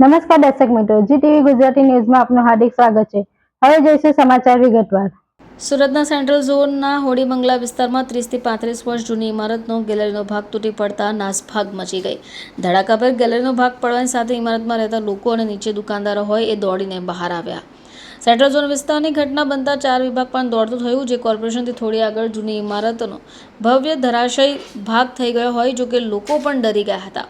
નમસ્કાર દર્શક મિત્રો જી ટીવી ગુજરાતી ન્યૂઝમાં આપનું હાર્દિક સ્વાગત છે. હવે જોઈશું સમાચાર વિગતવાર. સુરતના સેન્ટ્રલ ઝોનના હોડી બંગલા વિસ્તારમાં ત્રીસથી પાંત્રીસ વર્ષ જૂની ઇમારતનો ગેલેરીનો ભાગ તૂટી પડતા નાસભાગ મચી ગઈ. ધડાકાભેર ગેલેરીનો ભાગ પડવાની સાથે ઇમારતમાં રહેતા લોકો અને નીચે દુકાનદારો હોય એ દોડીને બહાર આવ્યા. સેન્ટ્રલ ઝોન વિસ્તારની ઘટના બનતા ચાર વિભાગ પણ દોડતું થયું, જે કોર્પોરેશનથી થોડી આગળ જૂની ઇમારતનો ભવ્ય ધરાશય ભાગ થઈ ગયો હોય જો કે લોકો પણ ડરી ગયા હતા.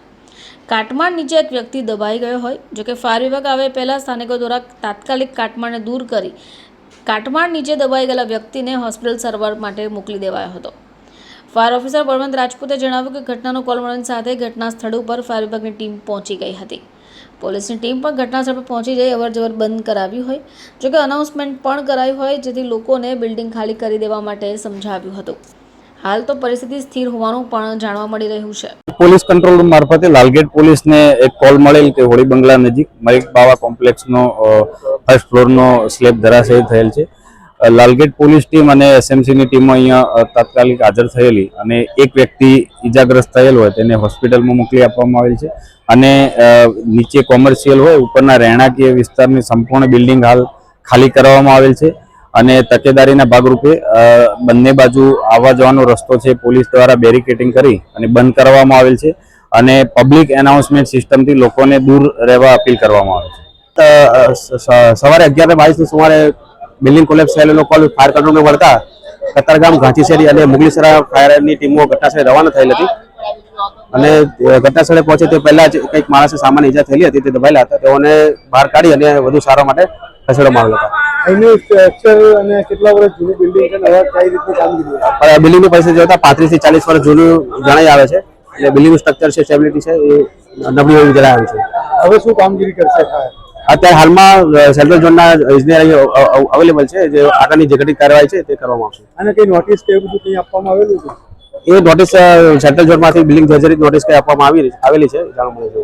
કાટમાળ નીચે એક વ્યક્તિ દબાઈ ગયો હોય જોકે ફાયર વિભાગ આવે પહેલાં સ્થાનિકો દ્વારા તાત્કાલિક કાટમાળને દૂર કરી કાટમાળ નીચે દબાઈ ગયેલા વ્યક્તિને હોસ્પિટલ સારવાર માટે મોકલી દેવાયો હતો. ફાયર ઓફિસર બળવંત રાજપૂતે જણાવ્યું કે ઘટનાનો કોલ મળવાની સાથે ઘટના સ્થળ ઉપર ફાયર વિભાગની ટીમ પહોંચી ગઈ હતી. પોલીસની ટીમ પણ ઘટના સ્થળ પર પહોંચી જઈ અવરજવર બંધ કરાવી હોય જોકે અનાઉન્સમેન્ટ પણ કરાયું હોય, જેથી લોકોને બિલ્ડિંગ ખાલી કરી દેવા માટે સમજાવ્યું હતું. હાલ તો પરિસ્થિતિ સ્થિર હોવાનું પણ જાણવા મળી રહ્યું છે. પોલીસ કંટ્રોલ રૂમ મારફતે લાલગેટ પોલીસને એક કોલ મળેલ કે હોળી બંગલા નજીક મલિક બાવા કોમ્પ્લેક્સનો ફર્સ્ટ ફ્લોરનો સ્લેબ ધરાશયી થયેલ છે. લાલગેટ પોલીસ ટીમ અને એસએમસીની ટીમો અહીંયા તાત્કાલિક હાજર થયેલી અને એક વ્યક્તિ ઈજાગ્રસ્ત થયેલ હોય તેને હોસ્પિટલમાં મોકલી આપવામાં આવેલ છે. અને નીચે કોમર્શિયલ હોય ઉપરના રહેણાંકીય વિસ્તારની સંપૂર્ણ બિલ્ડિંગ હાલ ખાલી કરવામાં આવેલ છે. અને તકેદારીના ભાગરૂપે બંને બાજુ આવવા જવાનો રસ્તો છે, પોલીસ દ્વારા બેરિકેટિંગ કરી અને બંધ કરવામાં આવેલ છે અને પબ્લિક એનાઉન્સમેન્ટ સિસ્ટમથી લોકોને દૂર રહેવા અપીલ કરવામાં આવે છે. સવારે અગિયાર બાવીસની સુમારે બિલ્ડિંગ કોલેપ્સ થયેલો કોલ ફાયર કંટ્રોલને વળતા કતારગામ ઘાંચીસેરી અને મુગલીસરા ફાયરની ટીમો ઘટનાસ્થળે રવાના થયેલ હતી. અને ઘટનાસ્થળે પહોંચે તે પહેલા જ કંઈક માણસે સામાન્ય ઈજા થયેલી હતી તે દબાયેલા હતા. તેઓને બહાર કાઢી અને વધુ સારવાર માટે ખસેડવામાં આવેલા હતા. અહીંનું સ્ટ્રક્ચર અને કેટલા વર્ષ જૂની બિલ્ડિંગ છે નવા કઈ રીતની કામગીરી આ બિલ્ડિંગની પરિસ્થિતિ જોતા પાંત્રીસથી ચાલીસ વર્ષ જૂનું જણાઈ આવે છે. એટલે બિલ્ડિંગનું સ્ટ્રક્ચર છે સ્ટેબિલિટી છે એ નબળી એવું જણાવ્યું છે. હવે શું કામગીરી કરશે અત્યારે હાલમાં સેન્ટ્રલ ઝોનના ઇજનેર અહીં અવેલેબલ છે. જે આગળની જે ઘટિત કાર્યવાહી છે તે કરવામાં આવશે. અને કઈ નોટિસ કે બધું કંઈ આપવામાં આવેલું છે? એ નોટિસ સેન્ટ્રલ ઝોનમાંથી બિલ્ડિંગ જર્જરી નોટિસ કંઈ આપવામાં આવી આવેલી છે જાણવા મળે છે.